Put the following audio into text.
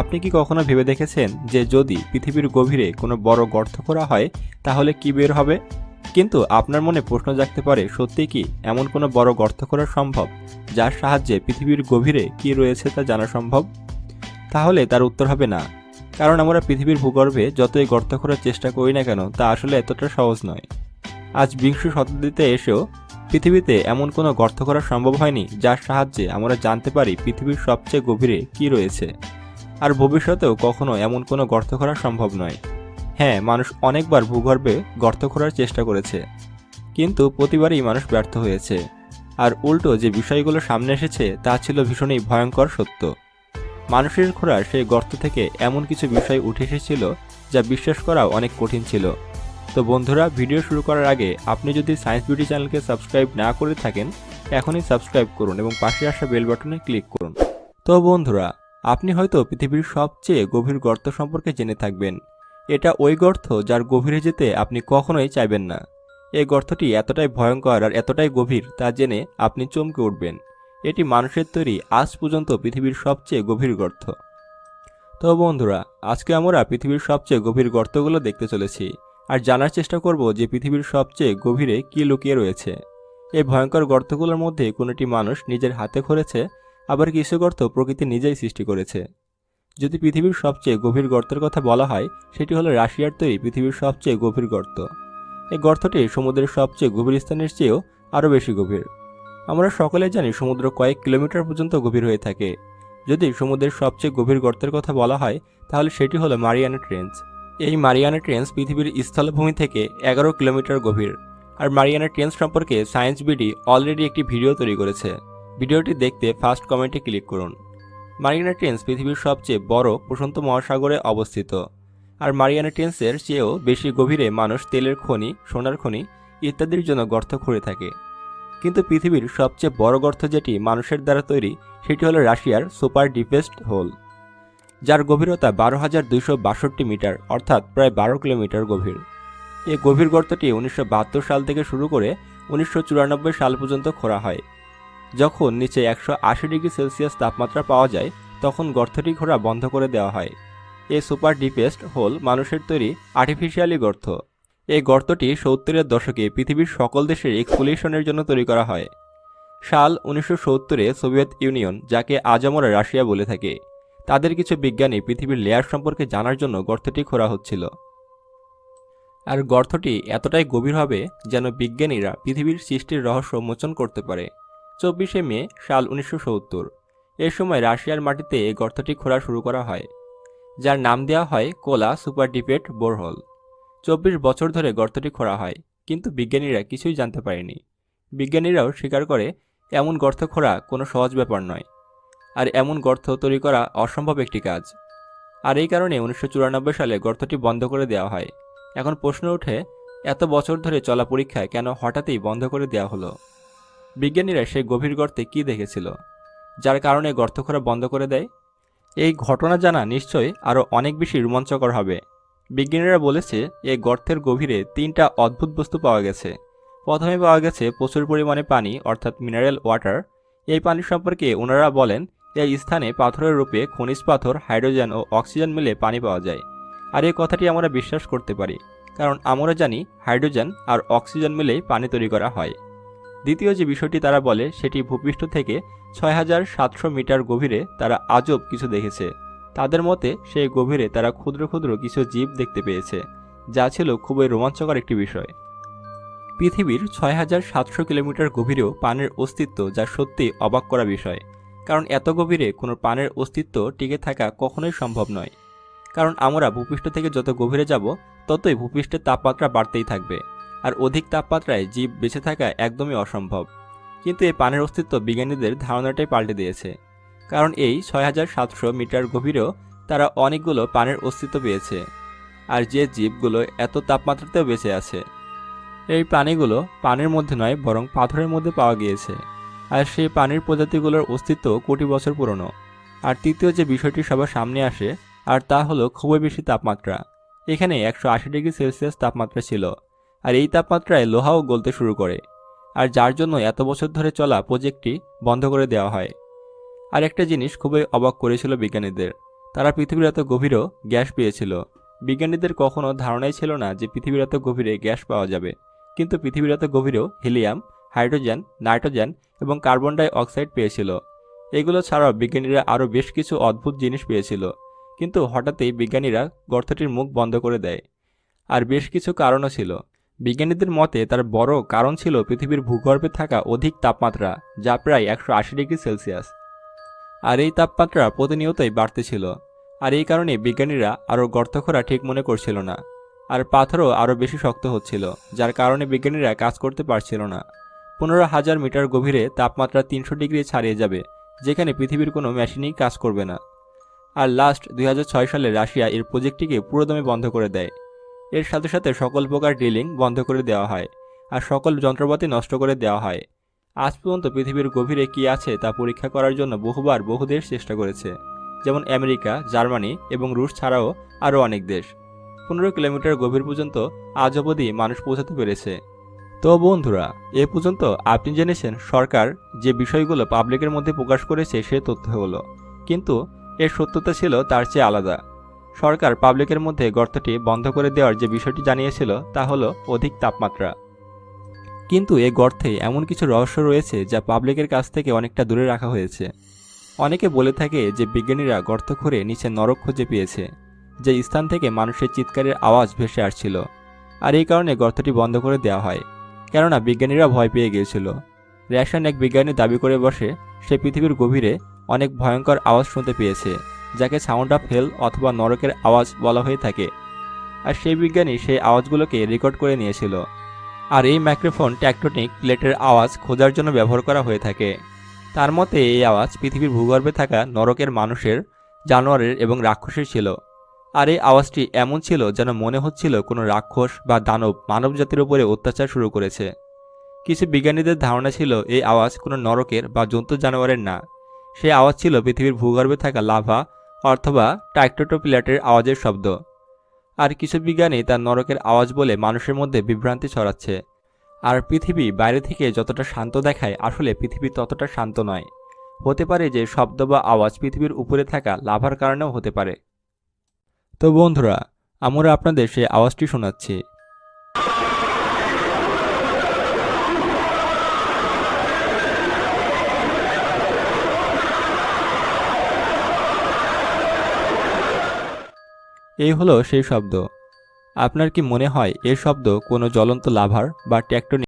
আপনি কি কখনো ভেবে দেখেছেন যে যদি পৃথিবীর গভীরে কোনো বড় গর্ত করা হয়, তাহলে কি বের হবে? কিন্তু আপনার মনে প্রশ্ন জাগতে পারে সত্যি কি এমন কোনো বড় গর্ত করা সম্ভব, যার সাহায্যে পৃথিবীর গভীরে কি রয়েছে তা জানা সম্ভব? তাহলে তার উত্তর হবে না। কারণ আমরা পৃথিবীর ভূগর্ভে যতই গর্ত করার চেষ্টা করি না কেন, তা আসলে এতটা সহজ নয়। আজ বিংশ শতাব্দীতে এসেও পৃথিবীতে এমন কোনো গর্ত করা সম্ভব হয়নি, যার সাহায্যে আমরা জানতে পারি পৃথিবীর সবচেয়ে গভীরে কি রয়েছে। আর ভবিষ্যতেও কখনো এমন কোনো গর্ত করা সম্ভব নয়। হ্যাঁ মানুষ অনেকবার ভূগর্ভে গর্ত করার চেষ্টা করেছে। কিন্তু প্রতিবারই মানুষ ব্যর্থ হয়েছে। আর উল্টো যে বিষয়গুলো সামনে এসেছে, তা ছিল ভীষণই ভয়ঙ্কর সত্য। মানুষের খোঁড়া সেই গর্ত থেকে এমন কিছু বিষয় উঠে এসেছিল, যা বিশ্বাস করাও অনেক কঠিন ছিল। তো বন্ধুরা, ভিডিও শুরু করার আগে আপনি যদি সায়েন্স বিউটি চ্যানেলকে সাবস্ক্রাইব না করে থাকেন, এখনই সাবস্ক্রাইব করুন এবং পাশে আসা বেল বাটনে ক্লিক করুন। তো বন্ধুরা আপনি হয়তো পৃথিবীর সবচেয়ে গভীর গর্ত সম্পর্কে জেনে থাকবেন। এটা ওই গর্ত যার গভীরে যেতে আপনি কখনোই চাইবেন না। এই গর্তটি এতটাই ভয়ঙ্কর আর এতটাই গভীর তা জেনে আপনি চমকে উঠবেন। এটি মানুষের তৈরি আজ পর্যন্ত পৃথিবীর সবচেয়ে গভীর গর্ত। তো বন্ধুরা, আজকে আমরা পৃথিবীর সবচেয়ে গভীর গর্তগুলো দেখতে চলেছি আর জানার চেষ্টা করব যে পৃথিবীর সবচেয়ে গভীরে কী লুকিয়ে রয়েছে। এই ভয়ঙ্কর গর্তগুলোর মধ্যে কোনোটি মানুষ নিজের হাতে করেছে আবার কিছু গর্ত প্রকৃতি নিজেই সৃষ্টি করেছে। যদি পৃথিবীর সবচেয়ে গভীর গর্তের কথা বলা হয়, সেটি হলো রাশিয়ার তৈরি পৃথিবীর সবচেয়ে গভীর গর্ত। এই গর্তটি সমুদ্রের সবচেয়ে গভীর স্থানের চেয়েও আরও বেশি গভীর। আমরা সকলে জানি সমুদ্র কয়েক কিলোমিটার পর্যন্ত গভীর হয়ে থাকে। যদি সমুদ্রের সবচেয়ে গভীর গর্তের কথা বলা হয়, তাহলে সেটি হলো মারিয়ানা ট্রেঞ্চ এই মারিয়ানা ট্রেঞ্চ পৃথিবীর স্থলভূমি থেকে এগারো কিলোমিটার গভীর। আর মারিয়ানা ট্রেঞ্চ সম্পর্কে সায়েন্স বিডি অলরেডি একটি ভিডিও তৈরি করেছে। ভিডিওটি দেখতে ফার্স্ট কমেন্টে ক্লিক করুন। মারিয়ানা ট্রেঞ্চ পৃথিবীর সবচেয়ে বড় প্রশান্ত মহাসাগরে অবস্থিত। আর মারিয়ানা ট্রেঞ্চের চেয়েও বেশি গভীরে মানুষ তেলের খনি, সোনার খনি ইত্যাদির জন্য গর্ত খুঁড়ে থাকে। কিন্তু পৃথিবীর সবচেয়ে বড় গর্ত যেটি মানুষের দ্বারা তৈরি, সেটি হলো রাশিয়ার সুপার ডিপেস্ট হোল, যার গভীরতা বারো হাজার দুইশো বাষট্টি মিটার, অর্থাৎ প্রায় বারো কিলোমিটার গভীর। এই গভীর গর্তটি উনিশশো বাহাত্তর সাল থেকে শুরু করে উনিশশো চুরানব্বই সাল পর্যন্ত খোঁড়া হয়। যখন নিচে একশো আশি ডিগ্রি সেলসিয়াস তাপমাত্রা পাওয়া যায়, তখন গর্তটি ঘোরা বন্ধ করে দেওয়া হয়। এ সুপার ডিপেস্ট হোল মানুষের তৈরি আর্টিফিশিয়ালি গর্ত। এই গর্তটি সত্তরের দশকে পৃথিবীর সকল দেশের এক্সপ্লোলেশনের জন্য তৈরি করা হয়। সাল উনিশশো সত্তরে সোভিয়েত ইউনিয়ন, যাকে আজ আমরা রাশিয়া বলে থাকি, তাদের কিছু বিজ্ঞানী পৃথিবীর লেয়ার সম্পর্কে জানার জন্য গর্তটি খোঁড়া হচ্ছিল। আর গর্তটি এতটাই গভীর হবে যেন বিজ্ঞানীরা পৃথিবীর সৃষ্টির রহস্য মোচন করতে পারে। চব্বিশে মে সাল উনিশশো সত্তর। এ সময় রাশিয়ার মাটিতে এই গর্তটি খোঁড়া শুরু করা হয়, যার নাম দেওয়া হয় কোলা সুপার ডিপেট বোরহল। চব্বিশ বছর ধরে গর্তটি খোঁড়া হয়, কিন্তু বিজ্ঞানীরা কিছুই জানতে পারেনি। বিজ্ঞানীরাও স্বীকার করে, এমন গর্ত খোঁড়া কোনো সহজ ব্যাপার নয়, আর এমন গর্ত তৈরি করা অসম্ভব একটি কাজ। আর এই কারণে উনিশশো চুরানব্বই সালে গর্তটি বন্ধ করে দেওয়া হয়। এখন প্রশ্ন ওঠে, এত বছর ধরে চলা পরীক্ষায় কেন হঠাৎই বন্ধ করে দেওয়া হলো? বিজ্ঞানীরা সেই গভীর গর্তে কী দেখেছিল, যার কারণে গর্ত খোঁড়া বন্ধ করে দেয়? এই ঘটনা জানা নিশ্চয়ই আরও অনেক বেশি রোমাঞ্চকর হবে। বিজ্ঞানীরা বলেছে, এই গর্তের গভীরে তিনটা অদ্ভুত বস্তু পাওয়া গেছে। প্রথমে পাওয়া গেছে প্রচুর পরিমাণে পানি, অর্থাৎ মিনারেল ওয়াটার এই পানি সম্পর্কে ওনারা বলেন, এই স্থানে পাথরের রূপে খনিজ পাথর, হাইড্রোজেন ও অক্সিজেন মিলে পানি পাওয়া যায়। আর এই কথাটি আমরা বিশ্বাস করতে পারি, কারণ আমরা জানি হাইড্রোজেন আর অক্সিজেন মিলেই পানি তৈরি করা হয়। দ্বিতীয় যে বিষয়টি তারা বলে, সেটি ভূপৃষ্ঠ থেকে ছয় হাজার সাতশো মিটার গভীরে তারা আজব কিছু দেখেছে। তাদের মতে, সেই গভীরে তারা ক্ষুদ্র ক্ষুদ্র কিছু জীব দেখতে পেয়েছে, যা ছিল খুবই রোমাঞ্চকর একটি বিষয়। পৃথিবীর ছয় হাজার সাতশো কিলোমিটার গভীরেও পানের অস্তিত্ব যা সত্যি অবাক করা বিষয়, কারণ এত গভীরে কোনো পানের অস্তিত্ব টিকে থাকা কখনোই সম্ভব নয়। কারণ আমরা ভূপৃষ্ঠ থেকে যত গভীরে যাব, ততই ভূপৃষ্ঠের তাপমাত্রা বাড়তেই থাকবে। আর অধিক তাপমাত্রায় জীব বেঁচে থাকা একদমই অসম্ভব। কিন্তু এই পানের অস্তিত্ব বিজ্ঞানীদের ধারণাটাই পাল্টে দিয়েছে। কারণ এই ছয় হাজার সাতশো মিটার গভীরেও তারা অনেকগুলো পানের অস্তিত্ব পেয়েছে। আর যে জীবগুলো এত তাপমাত্রাতেও বেঁচে আছে, এই প্রাণীগুলো পানির মধ্যে নয়, বরং পাথরের মধ্যে পাওয়া গিয়েছে। আর সেই পানির প্রজাতিগুলোর অস্তিত্ব কোটি বছর পুরনো। আর তৃতীয় যে বিষয়টি সবার সামনে আসে, আর তা হলো খুবই বেশি তাপমাত্রা। এখানে একশো আশি ডিগ্রি সেলসিয়াস তাপমাত্রা ছিল। আর এই তাপমাত্রায় লোহাও গলতে শুরু করে। আর যার জন্য এত বছর ধরে চলা প্রজেক্টটি বন্ধ করে দেওয়া হয়। আর একটা জিনিস খুবই অবাক করেছিল বিজ্ঞানীদের। তারা পৃথিবীর এত গভীরও গ্যাস পেয়েছিল। বিজ্ঞানীদের কখনো ধারণাই ছিল না যে পৃথিবীর এত গভীরে গ্যাস পাওয়া যাবে। কিন্তু পৃথিবীর এত গভীরেও হিলিয়াম, হাইড্রোজেন, নাইট্রোজেন এবং কার্বন ডাই অক্সাইড পেয়েছিল। এগুলো ছাড়াও বিজ্ঞানীরা আরও বেশ কিছু অদ্ভুত জিনিস পেয়েছিল। কিন্তু হঠাৎই বিজ্ঞানীরা গর্তটির মুখ বন্ধ করে দেয়। আর বেশ কিছু কারণও ছিল। বিজ্ঞানীদের মতে তার বড় কারণ ছিল পৃথিবীর ভূগর্ভে থাকা অধিক তাপমাত্রা, যা প্রায় একশো আশি ডিগ্রি সেলসিয়াস। আর এই তাপমাত্রা প্রতিনিয়তই বাড়তেছিল আর এই কারণে বিজ্ঞানীরা আরও গর্ত খোঁড়া ঠিক মনে করছিল না। আর পাথরও আরও বেশি শক্ত হচ্ছিল, যার কারণে বিজ্ঞানীরা কাজ করতে পারছিল না। পনেরো হাজার মিটার গভীরে তাপমাত্রা তিনশো ডিগ্রি ছাড়িয়ে যাবে, যেখানে পৃথিবীর কোনো মেশিনই কাজ করবে না। আর লাস্ট দুই হাজার ছয় সালে রাশিয়া এর প্রজেক্টটিকে পুরোদমে বন্ধ করে দেয়। এর সাথে সাথে সকল প্রকার ড্রিলিং বন্ধ করে দেওয়া হয় আর সকল যন্ত্রপাতি নষ্ট করে দেওয়া হয়। আজ পর্যন্ত পৃথিবীর গভীরে কী আছে তা পরীক্ষা করার জন্য বহুবার বহু দেশ চেষ্টা করেছে। যেমন আমেরিকা, জার্মানি এবং রুশ ছাড়াও আরও অনেক দেশ। পনেরো কিলোমিটার গভীর পর্যন্ত আজ অবধি মানুষ পৌঁছাতে পেরেছে। তো বন্ধুরা, এ পর্যন্ত আপনি জেনেছেন সরকার যে বিষয়গুলো পাবলিকের মধ্যে প্রকাশ করেছে সে তথ্যগুলো। কিন্তু এর সত্যতা ছিল তার চেয়ে আলাদা। সরকার পাবলিকের মধ্যে গর্তটি বন্ধ করে দেওয়ার যে বিষয়টি জানিয়েছিল, তা হলো অধিক তাপমাত্রা। কিন্তু এ গর্তে এমন কিছু রহস্য রয়েছে যা পাবলিকের কাছ থেকে অনেকটা দূরে রাখা হয়েছে। অনেকে বলে থাকে যে বিজ্ঞানীরা গর্ত খুঁড়ে নিচে নরক খুঁজে পেয়েছে, যে স্থান থেকে মানুষের চিৎকারের আওয়াজ ভেসে আসছিল, আর এই কারণে গর্তটি বন্ধ করে দেওয়া হয়। কেননা বিজ্ঞানীরা ভয় পেয়ে গিয়েছিল। র্যাশন এক বিজ্ঞানী দাবি করে বসে, সে পৃথিবীর গভীরে অনেক ভয়ঙ্কর আওয়াজ শুনতে পেয়েছে। যাকে সাউন্ড অফ হেল অথবা নরকের আওয়াজ বলা হয়ে থাকে। আর সেই বিজ্ঞানী সেই আওয়াজগুলোকে রেকর্ড করে নিয়েছিল। আর এই মাইক্রোফোন ট্যাকটোনিক প্লেটের আওয়াজ খোঁজার জন্য ব্যবহার করা হয়ে থাকে। তার মতে এই আওয়াজ পৃথিবীর ভূগর্ভে থাকা নরকের মানুষের, জানোয়ারের এবং রাক্ষসের ছিল। আর এই আওয়াজটি এমন ছিল যেন মনে হচ্ছিল কোনো রাক্ষস বা দানব মানবজাতির উপরে অত্যাচার শুরু করেছে। কিছু বিজ্ঞানীদের ধারণা ছিল এই আওয়াজ কোনো নরকের বা জন্তু জানোয়ারের না। সেই আওয়াজ ছিল পৃথিবীর ভূগর্ভে থাকা লাভা অথবা টাইক্টোটোপিলাটের আওয়াজের শব্দ। আর কিছু বিজ্ঞানী তার নরকের আওয়াজ বলে মানুষের মধ্যে বিভ্রান্তি ছড়াচ্ছে। আর পৃথিবী বাইরে থেকে যতটা শান্ত দেখায়, আসলে পৃথিবী ততটা শান্ত নয়। হতে পারে যে শব্দ বা আওয়াজ পৃথিবীর উপরে থাকা লাভার কারণেও হতে পারে। তো বন্ধুরা, আমরা আপনাদের সেই আওয়াজটি শোনাচ্ছি। এই হলো সেই শব্দ। আপনার কি মনে হয় এ শব্দ কোনো জ্বলন্ত লাভার বা ট্যাক্টনিক